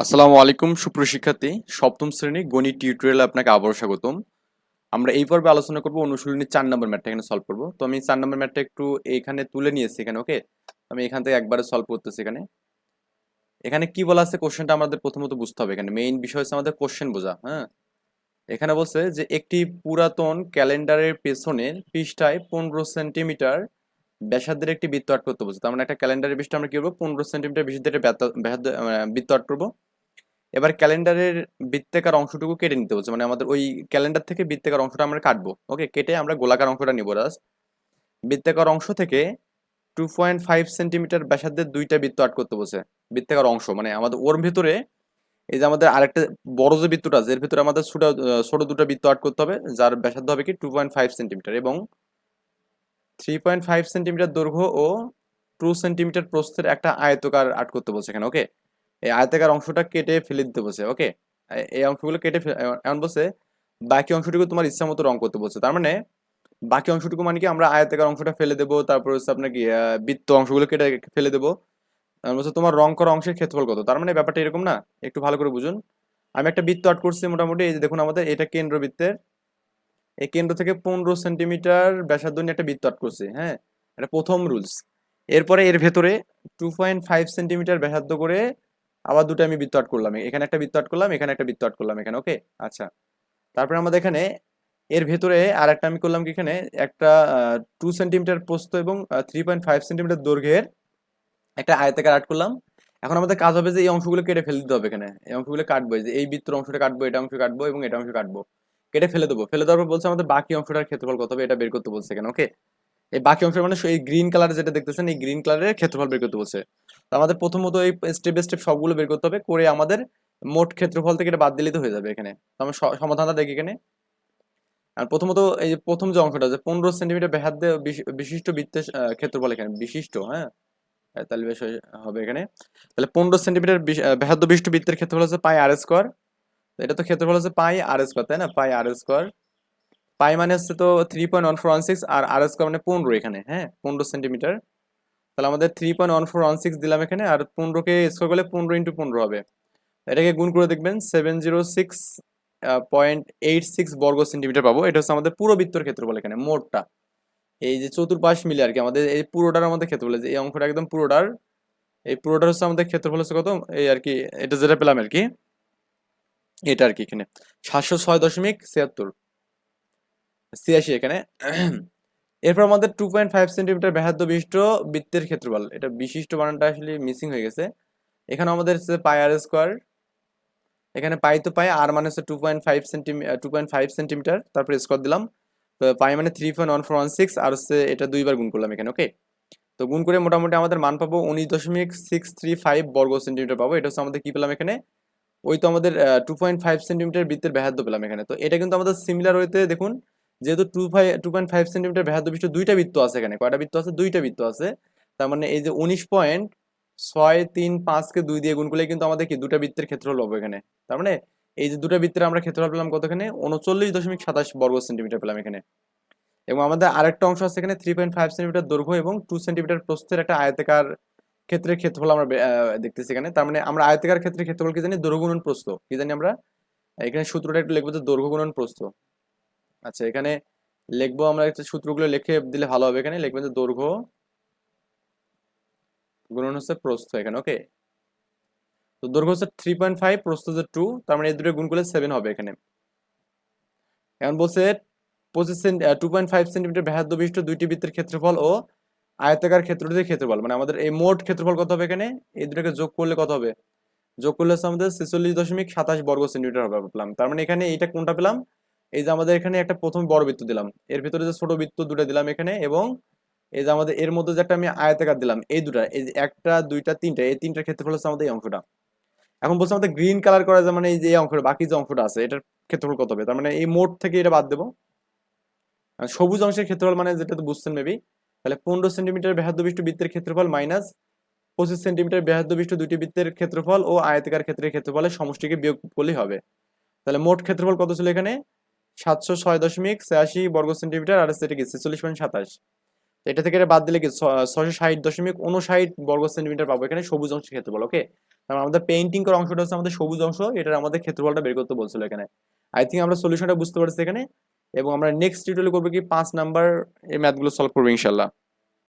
আসসালামু আলাইকুম সুপ্রশিক্ষার্থী সপ্তম শ্রেণি গণিত টিউটোরিয়ালে আপনাকে আবারও স্বাগতম। আমরা এই পর্বে আলোচনা করব অনুশীলনী চার নম্বর ম্যাটটা এখানে সলভ করব। তো আমি চার নম্বর ম্যাটটা একটু এখানে তুলে নিয়েছি এখানে ওকে আমি এখান থেকে একবারে সলভ করতেছি এখানে। এখানে কি বলা আছে? কোশ্চেনটা আমাদের প্রথমত বুঝতে হবে এখানে। মেইন বিষয় হচ্ছে আমাদের কোশ্চেন বোঝা হ্যাঁ? এখানে বলছে যে একটি পুরাতন ক্যালেন্ডারের পেছনের পৃষ্ঠায় পনেরো সেন্টিমিটার ব্যাসার্ধের একটি বৃত্ত আট করতে বলছে। তার মানে একটা ক্যালেন্ডারের পৃষ্ঠা আমরা কি করব? পনেরো সেন্টিমিটার ব্যাত্ত- ব্যাসার্ধ বৃত্ত আট করব। এবার ক্যালেন্ডারের বৃত্তাকার অংশটুকু কেটে নিতে বলছে। মানে আমাদের ওই ক্যালেন্ডার থেকে বৃত্তাকার অংশটা আমরা কাটবো। ওকে, কেটে আমরা গোলাকার অংশটা নিব জাস্ট বৃত্তাকার অংশ থেকে টু পয়েন্ট ফাইভ সেন্টিমিটার ব্যাসার্ধের দুইটা বৃত্ত আট করতে বলছে। বৃত্তাকার অংশ মানে আমাদের ওর ভেতরে এই যে আমাদের আরেকটা বড় যে বৃত্তটা আছে, এর ভিতরে আমাদের ছোট ছোট দুটো বৃত্ত আট করতে হবে। যার ব্যাসার্ধ হবে কি টু পয়েন্ট ফাইভ সেন্টিমিটার এবং থ্রি পয়েন্ট ফাইভ সেন্টিমিটার দৈর্ঘ্য ও টু সেন্টিমিটার প্রস্থের একটা আয়তকার আট করতে বলছে এখানে ওকে এই আয়তাকার অংশটা কেটে ফেলে দিতে বলছে ওকে এই অংশগুলো কেটে এমন বলছে, বাকি অংশটুকু তোমার ইচ্ছা মতো রং করতে বলছে। তার মানে বাকি অংশটুকু মানে কি আমরা আয়তাকার অংশটা ফেলে দেবো, তারপর হচ্ছে আপনার কি বৃত্ত অংশগুলো কেটে ফেলে দেবো। বলছে, তোমার রং করা অংশের ক্ষেত্রফল কত? তার মানে ব্যাপারটা এরকম না? একটু ভালো করে বুঝুন। আমি একটা বৃত্ত আট করছি মোটামুটি, এই যে দেখুন আমাদের, এটা কেন্দ্রবৃত্তের এই কেন্দ্র থেকে পনেরো সেন্টিমিটার ব্যাসার্ধ নিয়ে একটা বৃত্ত আট করছি হ্যাঁ? এটা প্রথম রুলস। এরপরে এর ভেতরে টু পয়েন্ট ফাইভ সেন্টিমিটার ব্যাসার্ধ করে আবার দুটো আমি বৃত্ত করলাম। এখানে একটা বৃত্ত করলাম, এখানে একটা বৃত্ত করলাম এখানে, ওকে? আচ্ছা। তারপরে আমাদের এখানে এর ভেতরে আর একটা আমি করলাম কি এখানে? একটা টু সেন্টিমিটার প্রস্থ এবং থ্রি পয়েন্ট ফাইভ সেন্টিমিটার দৈর্ঘ্যের একটা আয়তাকার আট করলাম। এখন আমাদের কাজ হবে যে এই অংশগুলো কেটে ফেলে দিতে হবে এখানে। এই অংশগুলো কাটবো যে এই বৃত্তর অংশটা কাটবো, এটা অংশ কাটবো এবং এটা অংশ কাটবো। কেটে ফেলে দেবো। ফেলে দেওয়ার পর বলছে আমাদের বাকি অংশটার ক্ষেত্রফল কত হবে, এটা বের করতে বলছে এখানে, ওকে? এই বাকি অংশ মানে এই গ্রিন কালার যেটা দেখতেছেন, এই গ্রিন কালারের ক্ষেত্রফল বের করতে বলছে। তো আমাদের প্রথমত এই স্টেপ বাই স্টেপ সবগুলো বের করতে হবে, করে আমাদের মোট ক্ষেত্রফল থেকে এটা বাদ দিলেই তো হয়ে যাবে এখানে। তো আমরা সমাধানটা দেখি এখানে। আর প্রথমত এই যে প্রথম যে অংশটা, যে পনেরো সেন্টিমিটার ব্যাসার্ধ বিশিষ্ট বৃত্তের ক্ষেত্রফল এখানে, বিশিষ্ট হ্যাঁ? তাহলে বেশ হবে এখানে। তাহলে পনেরো সেন্টিমিটার ব্যাসার্ধ বিশিষ্ট বৃত্তের ক্ষেত্রফল হচ্ছে পাই আর স্কোয়ার এটা তো ক্ষেত্রফল হচ্ছে পাই আর স্কোয়ার তাই না? পাই আর স্কোয়ার পাই মানে হচ্ছে তো three point one four one six আর আর স্কোয়ার মানে পনেরো এখানে হ্যাঁ? পনেরো সেন্টিমিটার তাহলে আমাদের three point one four one six দিলাম এখানে, আর পনেরোকে স্কোয়ার করলে পনেরো ইন্টু পনেরো হবে। এটাকে গুণ করে দেখবেন seven zero six point eight six বর্গ সেন্টিমিটার পাবো। এটা হচ্ছে আমাদের পুরো বৃত্তর ক্ষেত্রফল এখানে, মোটটা। এই যে চতুর্পাশ মিলে আর কি, আমাদের এই পুরোটার আমাদের ক্ষেত্রফল যে এই অঙ্কটা একদম পুরোটার, এই পুরোটার হচ্ছে আমাদের ক্ষেত্রফল হচ্ছে কত? এই আর কি, এটা যেটা পেলাম আর কি, এটা আর কি এখানে। সাতশো ছয় দশমিক ছিয়াত্তর। ছিয়াশি এখানে। এরপর আমাদের টু পয়েন্ট ফাইভ সেন্টিমিটার ব্যাসার্ধ বিশিষ্ট বৃত্তের ক্ষেত্রফল, এটা বিশিষ্ট বানানটা আসলে মিসিং হয়ে গেছে। এখানে আমাদের হচ্ছে পাই আর স্কোয়ার এখানে পাই তো পাই আর মানে হচ্ছে two point five centimetre two point five centimetre তারপরে স্কোয়ার দিলাম। তো পাই মানে three point one four one six আর হচ্ছে এটা দুইবার গুণ করলাম এখানে ওকে তো গুণ করে মোটামুটি আমাদের মান পাবো উনিশ দশমিক সিক্স থ্রি ফাইভ বর্গ সেন্টিমিটার পাবো। এটা হচ্ছে আমাদের কি পেলাম এখানে? ওই তো আমাদের টু পয়েন্ট ফাইভ সেন্টিমিটার বৃত্তের ব্যাহার্ধ পেলাম এখানে। তো এটা কিন্তু আমাদের সিমিলার হইতে, দেখুন যেহেতু two five two point five centimetre ব্যাহার্ধ বিশিষ্ট দুইটা বৃত্ত আছে এখানে, কয়টা বৃত্ত আছে? দুইটা বৃত্ত আছে। তার মানে এই যে উনিশ পয়েন্ট ছয় তিন পাঁচকে দুই দিয়ে গুণ করলে কিন্তু আমাদের কি দুটা বৃত্তের ক্ষেত্রফল হবে এখানে। তার মানে এই যে দুটা বৃত্তের আমরা ক্ষেত্রফল পেলাম কত এখানে উনচল্লিশ দশমিক সাতাশ বর্গ সেন্টিমিটার পেলাম এখানে। এবং আমাদের আরেকটা অংশ আছে এখানে থ্রি পয়েন্ট ফাইভ সেন্টিমিটার দৈর্ঘ্য এবং টু সেন্টিমিটার প্রস্থের একটা আয়তাকার ক্ষেত্রের ক্ষেত্রফল আমরা দেখতেছি এখানে। তার মানে আমরা আয়তাকার ক্ষেত্রের ক্ষেত্রফল কি জানি? দৈর্ঘ্য গুণন প্রস্থ। কি জানি আমরা? এখানে সূত্রটা একটু লিখব যে দৈর্ঘ্য গুণন প্রস্থ। আচ্ছা এখানে লিখব আমরা সূত্রগুলো লিখে দিলে ভালো হবে এখানে। লিখবেন যে দৈর্ঘ্য গুণন হচ্ছে প্রস্থ এখানে ওকে তো দৈর্ঘ্য হচ্ছে থ্রি পয়েন্ট ফাইভ প্রস্থ হচ্ছে টু তার মানে এই দুটো গুণ করলে সেভেন হবে এখানে। এখন বলছে পঁচিশ টু পয়েন্ট ফাইভ সেন্টিমিটার ব্যাসার্ধ বিশিষ্ট দুইটি বৃত্তের ক্ষেত্রফল ও আয়তাকার ক্ষেত্রটির ক্ষেত্রফল মানে আমাদের এই মোট ক্ষেত্রফল কত হবে এখানে? এই দুটাকে যোগ করলে কত হবে? যোগ করলে হচ্ছে আমাদের ছেচল্লিশ দশমিক সাতাশ বর্গ সেন্টিমিটার হবে পেলাম। তার মানে এখানে এইটা কোনটা পেলাম? এই যে আমাদের এখানে একটা প্রথম বড় বৃত্ত দিলাম। এর ভিতরে যে ছোট বৃত্ত দুটো দিলাম এখানে এবং এই যে আমাদের এর মধ্যে যে একটা আমি আয়তাকার দিলাম, এই দুটা, এই যে একটা, দুইটা, তিনটা, এই তিনটার ক্ষেত্রফল হচ্ছে আমাদের এই অংশটা। এখন বলছে আমাদের গ্রিন কালার করা যায় মানে এই যে অংশটা, বাকি যে অংশটা আছে, এটার ক্ষেত্রফল কত হবে? তার মানে এই মোট থেকে এটা বাদ দেবো। সবুজ অংশের ক্ষেত্রফল মানে যেটা তো বুঝছেন মেবি তাহলে পনেরো সেন্টিমিটার ব্যাহার্ধ বিশিষ্ট বৃত্তের ক্ষেত্রফল মাইনাস পঁচিশ সেন্টিমিটার ব্যাহার্ধ বিশিষ্ট দুইটি বৃত্তের ক্ষেত্রফল ও আয়তাকার ক্ষেত্রের ক্ষেত্রফলের সমষ্টিকে বিয়োগ করলেই হবে। তাহলে মোট ক্ষেত্রফল কত ছিল এখানে? সাতশো ছয় দশমিক ছিয়াশি বর্গ সেন্টিমিটার আর কি ছেচল্লিশ পয়েন্ট সাতাশ। এটা থেকে বাদ দিলে কি ছশো ষাট দশমিক উনষাট বর্গ সেন্টিমিটার পাবো এখানে সবুজ অংশের ক্ষেত্রফল ওকে তারপর আমাদের পেইন্টিং করা অংশটা হচ্ছে আমাদের সবুজ অংশ, এটার আমাদের ক্ষেত্রফলটা বের করতে বলছিল এখানে। আই থিঙ্ক আমরা সলিউশনটা বুঝতে পারছি এখানে। এবং আমরা নেক্সট টিউটোরিয়াল করব কি পাঁচ নাম্বার এই ম্যাথগুলো সলভ করব ইনশাল্লাহ